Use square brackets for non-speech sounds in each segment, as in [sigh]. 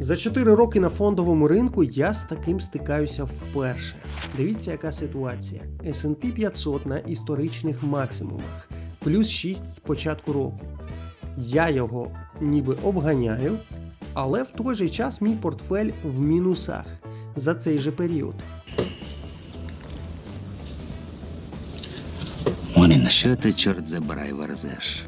За 4 роки на фондовому ринку я з таким стикаюся вперше. Дивіться, яка ситуація. S&P 500 на історичних максимумах, плюс 6 з початку року. Я його ніби обганяю, але в той же час мій портфель в мінусах за цей же період. Що ти, чорт забирай, верзеш?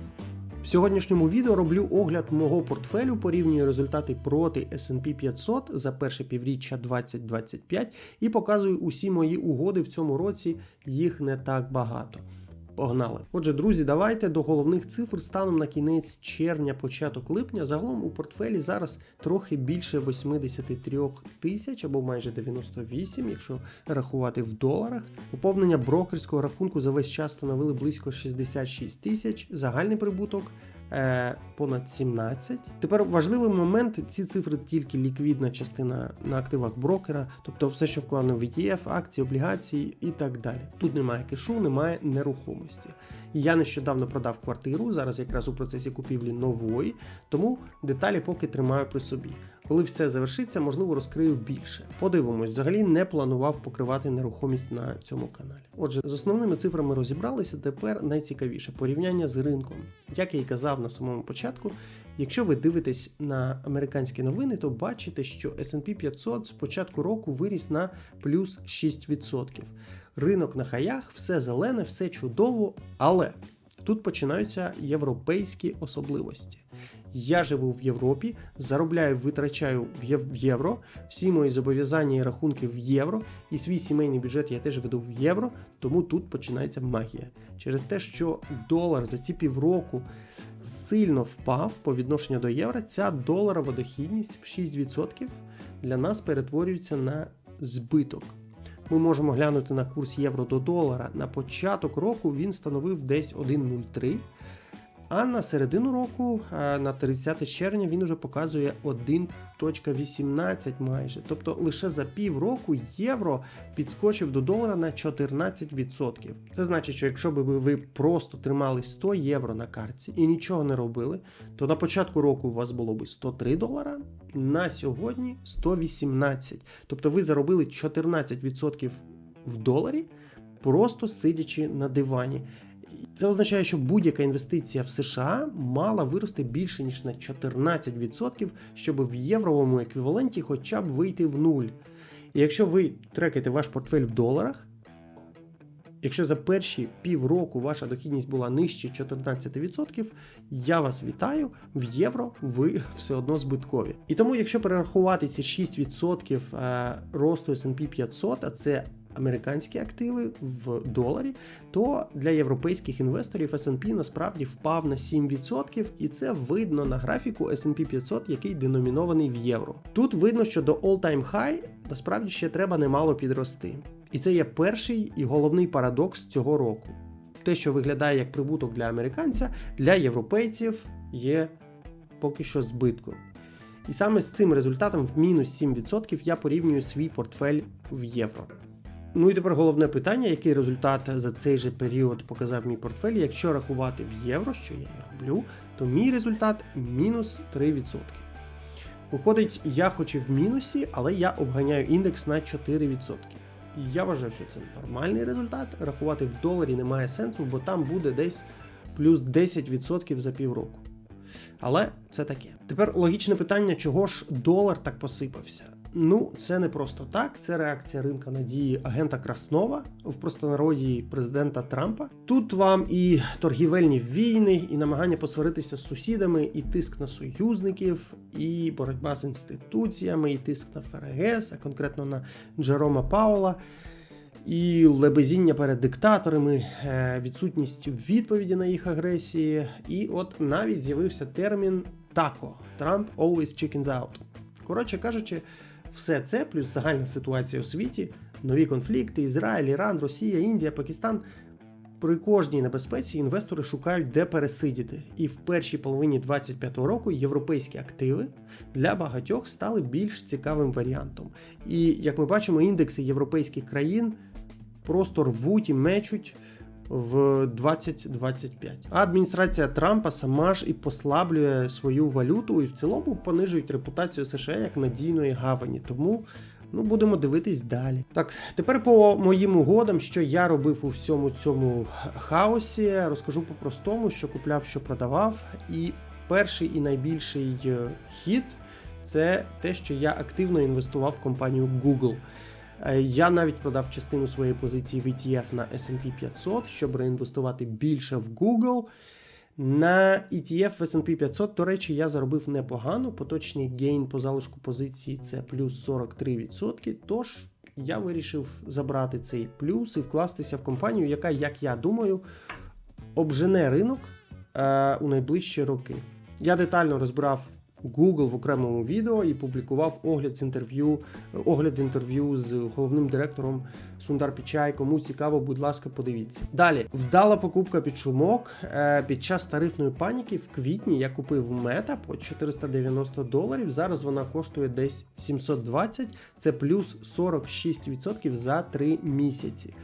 В сьогоднішньому відео роблю огляд мого портфелю, порівнюю результати проти S&P 500 за перше півріччя 2025 і показую усі мої угоди в цьому році. Їх не так багато. Погнали. Отже, друзі, давайте до головних цифр станом на кінець червня, початок липня. Загалом у портфелі зараз трохи більше 83 тисяч або майже 98, якщо рахувати в доларах. Поповнення брокерського рахунку за весь час становили близько 66 тисяч. Загальний прибуток. Е, Понад 17. Тепер важливий момент: ці цифри тільки ліквідна частина на активах брокера, тобто все, що вкладено в ETF, акції, облігації і так далі. Тут немає кешу, немає нерухомості. Я нещодавно продав квартиру, зараз якраз у процесі купівлі нової, тому деталі поки тримаю при собі. Коли все завершиться, можливо, розкрию більше. Подивимось, взагалі не планував покривати нерухомість на цьому каналі. Отже, з основними цифрами розібралися. Тепер найцікавіше порівняння з ринком. Як я й казав на самому початку, якщо ви дивитесь на американські новини, то бачите, що S&P 500 з початку року виріс на плюс 6%. Ринок на хаях, все зелене, все чудово, але тут починаються європейські особливості. Я живу в Європі, заробляю, витрачаю в євро, всі мої зобов'язання і рахунки в євро, і свій сімейний бюджет я теж веду в євро, тому тут починається магія. Через те, що долар за ці півроку сильно впав по відношенню до євро, ця доларова дохідність в 6% для нас перетворюється на збиток. Ми можемо глянути на курс євро до долара. На початок року він становив десь 1,03. А на середину року, на 30 червня, він уже показує 1.18 майже. Тобто лише за півроку євро підскочив до долара на 14%. Це значить, що якщо б ви просто тримали 100 євро на картці і нічого не робили, то на початку року у вас було б 103 долара, на сьогодні 118. Тобто ви заробили 14% в доларі, просто сидячи на дивані. Це означає, що будь-яка інвестиція в США мала вирости більше ніж на 14%, щоб в євровому еквіваленті хоча б вийти в нуль. І якщо ви трекаєте ваш портфель в доларах, якщо за перші півроку ваша дохідність була нижче 14%, я вас вітаю, в євро ви [laughs] все одно збиткові. І тому, якщо перерахувати ці 6% е, росту S&P 500, а це американські активи в доларі, то для європейських інвесторів S&P насправді впав на 7%, і це видно на графіку S&P 500, який деномінований в євро. Тут видно, що до all-time high насправді ще треба немало підрости. І це є перший і головний парадокс цього року. Те, що виглядає як прибуток для американця, для європейців є поки що збитком. І саме з цим результатом в мінус 7% я порівнюю свій портфель в євро. Ну і тепер головне питання, який результат за цей же період показав мій портфель. Якщо рахувати в євро, що я і роблю, то мій результат мінус 3%. Виходить, я хоч і в мінусі, але я обганяю індекс на 4%. І я вважаю, що це нормальний результат. Рахувати в доларі немає сенсу, бо там буде десь плюс 10% за півроку. Але це таке. Тепер логічне питання, чого ж долар так посипався? Ну, це не просто так. Це реакція ринка на дії агента Краснова в простонароді президента Трампа. Тут вам і торгівельні війни, і намагання посваритися з сусідами, і тиск на союзників, і боротьба з інституціями, і тиск на ФРГС, а конкретно на Джерома Паула. І лебезіння перед диктаторами, е, відсутність відповіді на їх агресії. І от навіть з'явився термін тако Trump always chickens out. Коротше кажучи, все це, плюс загальна ситуація у світі, нові конфлікти, Ізраїль, Іран, Росія, Індія, Пакистан. При кожній небезпеці інвестори шукають, де пересидіти. І в першій половині 2025 року європейські активи для багатьох стали більш цікавим варіантом. І як ми бачимо, індекси європейських країн просто рвуть і мечуть в 2025. А адміністрація Трампа сама ж і послаблює свою валюту і в цілому понижують репутацію США як надійної гавані. Тому ну будемо дивитись далі. Так, тепер по моїм угодам, що я робив у всьому цьому хаосі, розкажу по-простому, що купляв, що продавав. І перший і найбільший е, хід це те, що я активно інвестував в компанію Google. Е, Я навіть продав частину своєї позиції в ETF на S&P 500, щоб реінвестувати більше в Google. На ETF в S&P 500, до речі, я заробив непогано. Поточний гейн по залишку позиції це плюс 43%. Тож я вирішив забрати цей плюс і вкластися в компанію, яка, як я думаю, обжене ринок е, у найближчі роки. Я детально розбирав Google в окремому відео і публікував огляд з інтерв'ю, огляд інтерв'ю з головним директором Сундар Пічай. Кому цікаво, будь ласка, подивіться. Далі вдала покупка під шумок. Е, Під час тарифної паніки в квітні я купив мета по 490 доларів. Зараз вона коштує десь 720, це плюс 46% за 3 місяці.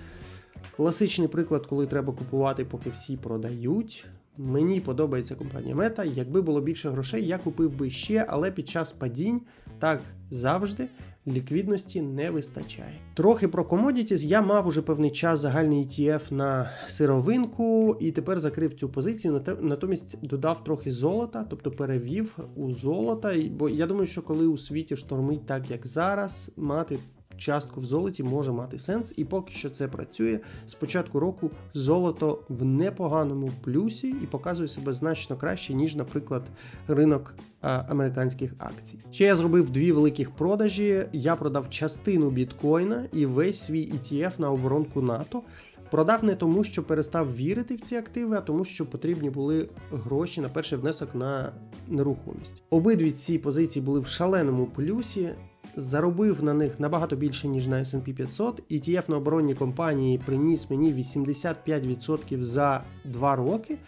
Класичний приклад, коли треба купувати, поки всі продають. Мені подобається компанія Мета. Якби було більше грошей, я купив би ще, але під час падінь так завжди ліквідності не вистачає. Трохи про commodities. Я мав уже певний час загальний ETF на сировинку і тепер закрив цю позицію. Натомість додав трохи золота, тобто перевів у золота. І- Бо я думаю, що коли у світі штормить так, як зараз, мати частку в золоті може мати сенс, і поки що це працює. З початку року золото в непоганому плюсі і показує себе значно краще, ніж, наприклад, ринок американських акцій. Ще я зробив дві великих продажі. Я продав частину біткоїна і весь свій ETF на оборонку НАТО. Продав не тому, що перестав вірити в ці активи, а тому, що потрібні були гроші на перший внесок на нерухомість. Обидві ці позиції були в шаленому плюсі. Заробив на них набагато більше, ніж на S&P 500. ETF на оборонні компанії приніс мені 85% за 2 роки.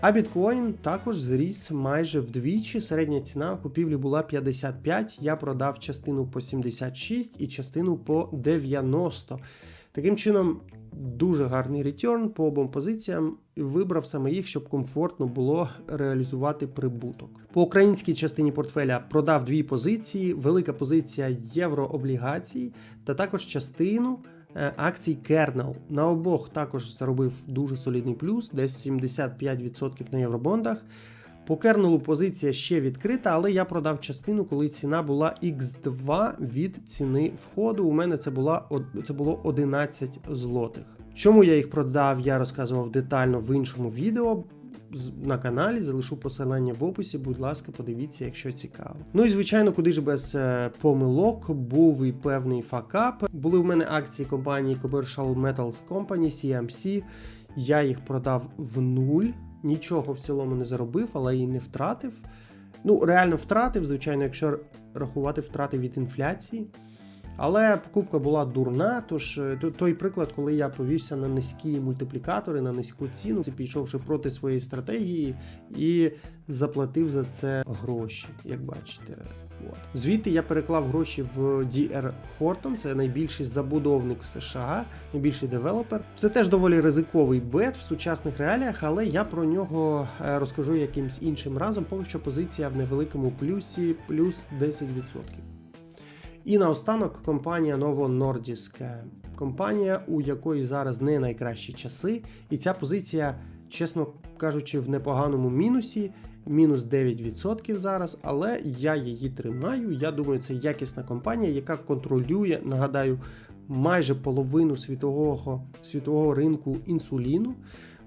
А біткоін також зріс майже вдвічі. Середня ціна купівлі була 55. Я продав частину по 76 і частину по 90. Таким чином, дуже гарний ретерн по обом позиціям. Вибрав саме їх, щоб комфортно було реалізувати прибуток. По українській частині портфеля продав дві позиції: велика позиція єврооблігацій та також частину е, акцій Kernel. На обох також заробив дуже солідний плюс, десь 75% на євробондах. По кернелу позиція ще відкрита, але я продав частину, коли ціна була X2 від ціни входу. У мене це була це було 11 злотих. Чому я їх продав, я розказував детально в іншому відео. На каналі залишу посилання в описі, будь ласка, подивіться, якщо цікаво. Ну і звичайно, куди ж без е, помилок був і певний факап. Були в мене акції компанії Commercial Metals Company CMC. Я їх продав в нуль. Нічого в цілому не заробив, але і не втратив. Ну, реально втратив, звичайно, якщо рахувати втрати від інфляції. Але покупка була дурна, тож е, той приклад, коли я повівся на низькі мультиплікатори, на низьку ціну, це пішовши проти своєї стратегії і заплатив за це гроші, як бачите. От. Звідти я переклав гроші в DR Horton, це найбільший забудовник в США, найбільший девелопер. Це теж доволі ризиковий бет в сучасних реаліях, але я про нього е, розкажу якимсь іншим разом. Поки що позиція в невеликому плюсі, плюс 10%. І наостанок компанія Novo Nordisk. Компанія, у якої зараз не найкращі часи, і ця позиція, чесно кажучи, в непоганому мінусі. Мінус 9% зараз, але я її тримаю. Я думаю, це якісна компанія, яка контролює, нагадаю, майже половину світового, світового ринку інсуліну.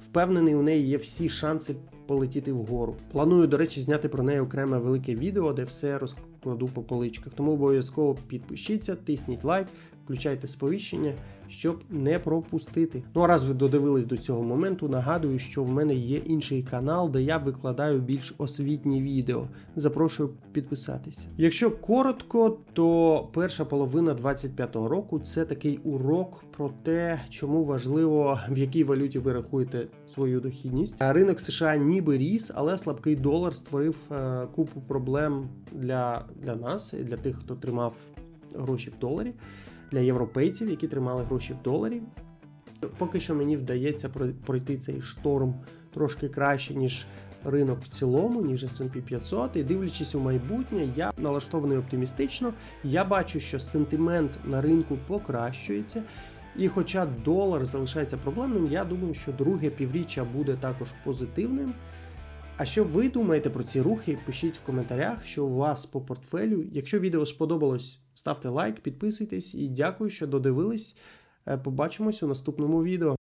Впевнений, у неї є всі шанси полетіти вгору. Планую, до речі, зняти про неї окреме велике відео, де все розкладу по поличках. Тому обов'язково підпишіться, тисніть лайк, включайте сповіщення, щоб не пропустити. Ну а раз ви додивились до цього моменту, нагадую, що в мене є інший канал, де я викладаю більш освітні відео. Запрошую підписатися. Якщо коротко, то перша половина 25-го року це такий урок про те, чому важливо в якій валюті ви рахуєте свою дохідність. А Ринок США ніби ріс, але слабкий долар створив е, купу проблем для, для нас і для тих, хто тримав гроші в доларі, для європейців, які тримали гроші в доларі. Поки що мені вдається пройти цей шторм трошки краще, ніж ринок в цілому, ніж S&P 500. І дивлячись у майбутнє, я налаштований оптимістично. Я бачу, що сентимент на ринку покращується. І хоча долар залишається проблемним, я думаю, що друге півріччя буде також позитивним. А що ви думаєте про ці рухи? Пишіть в коментарях, що у вас по портфелю. Якщо відео сподобалось, ставте лайк, підписуйтесь і дякую, що додивились. Е, Побачимось у наступному відео.